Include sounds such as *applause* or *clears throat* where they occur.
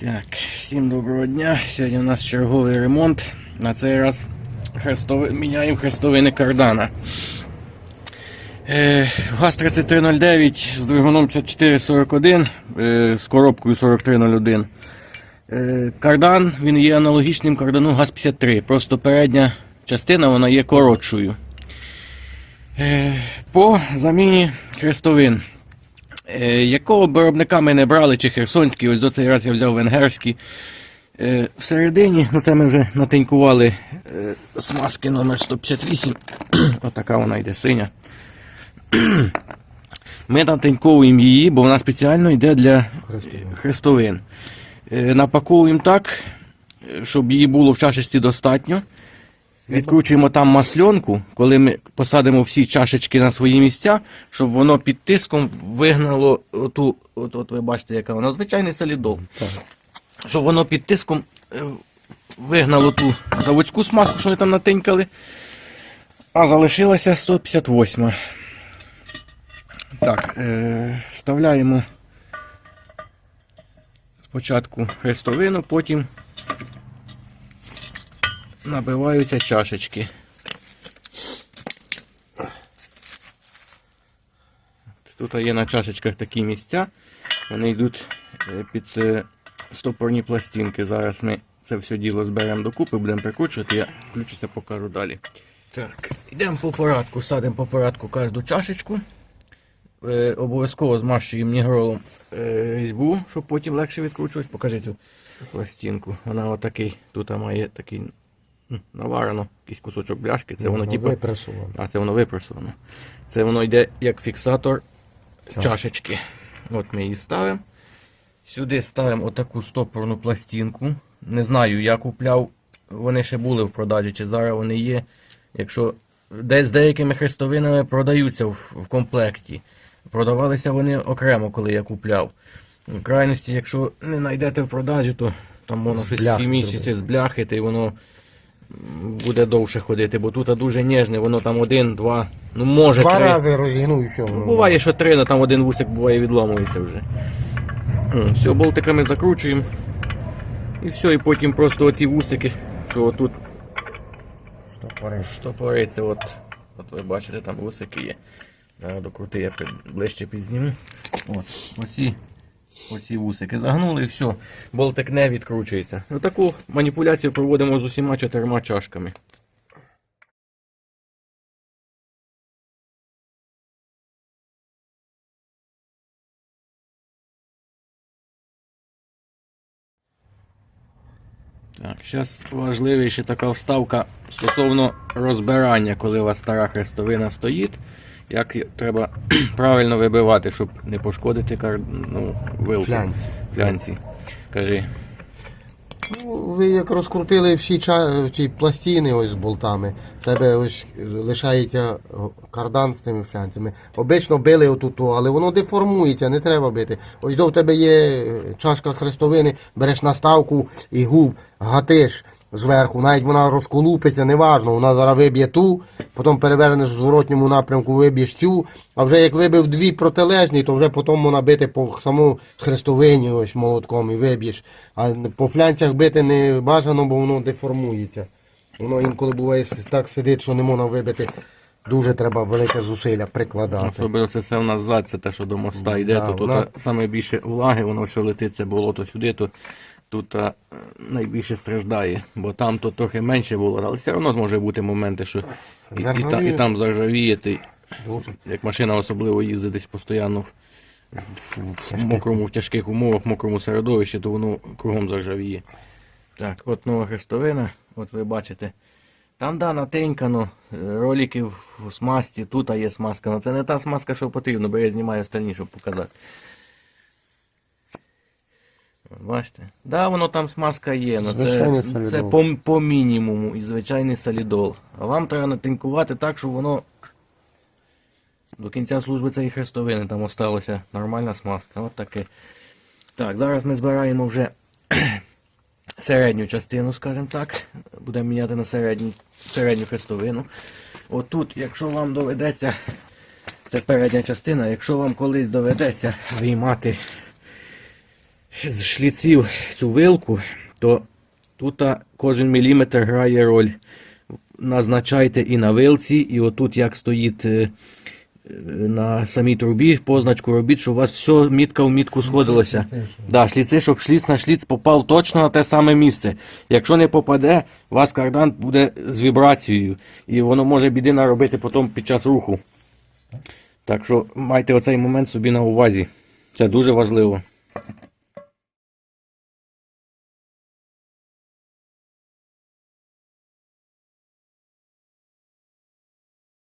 Так, всім доброго дня. Сьогодні у нас черговий ремонт. На цей раз хрестови... міняємо хрестовини кардана. Е, ГАЗ-3309 з двигуном 5441 е, з коробкою 4301. Е, кардан він є аналогічним кардану ГАЗ-53. Просто передня частина вона є коротшою. Е, по заміні хрестовин. Е, якого б виробника ми не брали, чи херсонський, ось до цей раз я взяв венгерський. Е, всередині, ну це ми вже натинькували е, смазки номер 158. *clears throat* Отака вона йде синя. *clears throat* Ми натиньковуємо її, бо вона спеціально йде для хрестовин. Напаковуємо так, щоб її було в чашечці достатньо. Відкручуємо там масленку, коли ми посадимо всі чашечки на свої місця, щоб воно під тиском вигнало оту, от, от ви бачите, яка вона звичайний солідол. Щоб воно під тиском е, вигнало ту заводську смазку, що вони там натинькали. А залишилася 158. Так, е, вставляємо спочатку хрестовину, потім набиваються чашечки. Тут є на чашечках такі місця. Вони йдуть е, під е, стопорні пластинки. Зараз ми це все діло зберемо докупи, будемо прикручувати, я включуся, покажу далі. Так, йдемо по порядку, садимо по порядку кожну чашечку. Е, обов'язково змащуємо нігролом різьбу, щоб потім легше відкручувати. Покажи цю пластинку. Вона отакий, тут має такий наварено, якийсь кусочок бляшки. Це воно типу. випресовано. А, це воно випресовано. Це воно йде як фіксатор чашечки. От ми її ставимо. Сюди ставимо отаку стопорну пластинку. Не знаю, я купляв. Вони ще були в продажі, чи зараз вони є. Якщо десь з деякими хрестовинами продаються в, в комплекті. Продавалися вони окремо, коли я купляв. В крайності, якщо не знайдете в продажі, то там З щось бляхи хімічне збляхити, і воно буде довше ходити, бо тут дуже ніжне, воно там один, два, ну може Два три. рази розігнув і все. Ну, Буває, що три, але там один вусик буває відламується вже. Все, болтиками закручуємо. І все, і потім просто оті вусики, що отут Штопори. штопориться, от, от ви бачите, там вусики є. Зараз докрути, я ближче підзніму. От, оці, оці вусики загнули і все, болтик не відкручується. Отаку маніпуляцію проводимо з усіма чотирма чашками. Так, зараз важливіше така вставка стосовно розбирання, коли у вас стара хрестовина стоїть. Як треба *clears throat* правильно вибивати, щоб не пошкодити кар... ну, вилку. Флянці. Флянці. Кажи. Ну, ви як розкрутили всі ча... ці пластини ось з болтами, в тебе ось лишається кардан з тими флянцями. Обично били отут, але воно деформується, не треба бити. Ось до в тебе є чашка хрестовини, береш наставку і губ, гатиш зверху, навіть вона розколупиться, неважно, вона зараз виб'є ту, потім перевернеш в зворотньому напрямку, виб'єш цю, а вже як вибив дві протилежні, то вже потім можна бити по саму хрестовині ось молотком і виб'єш. А по флянцях бити не бажано, бо воно деформується. Воно інколи буває так сидить, що не можна вибити. Дуже треба велике зусилля прикладати. Особливо це все в нас зад, це те, що до моста йде, Да, то тут вона- саме більше влаги, воно все летить, це болото сюди, то тут найбільше страждає. Бо там то трохи менше було, але все одно може бути моменти, що і, і, та- і там заржавіє, ти, Дуже. як машина особливо їздить десь постійно в, мокрому, в тяжких умовах, в мокрому середовищі, то воно кругом заржавіє. Так, от нова хрестовина, от ви бачите. Там да, натенькано, е, ролики в смазці, тут є смазка, але це не та смазка, що потрібно, бо я знімаю остальні, щоб показати. Бачите? Да, воно там смазка є, але це, солідол. це по, по мінімуму і звичайний солідол. А вам треба натинкувати так, щоб воно до кінця служби цієї хрестовини там осталося нормальна смазка. От таке. Так, зараз ми збираємо вже *clears throat* середню частину, скажімо так. Будемо міняти на середню, середню хрестовину. Отут, якщо вам доведеться, це передня частина, якщо вам колись доведеться виймати з шліців цю вилку, то тут кожен міліметр грає роль. Назначайте і на вилці, і отут як стоїть е, е, на самій трубі, позначку робіть, щоб у вас все мітка в мітку сходилося. Да, шліци, щоб шліц на шліц попав точно на те саме місце. Якщо не попаде, у вас кардан буде з вібрацією, і воно може біди наробити потім під час руху. Так що майте оцей момент собі на увазі. Це дуже важливо.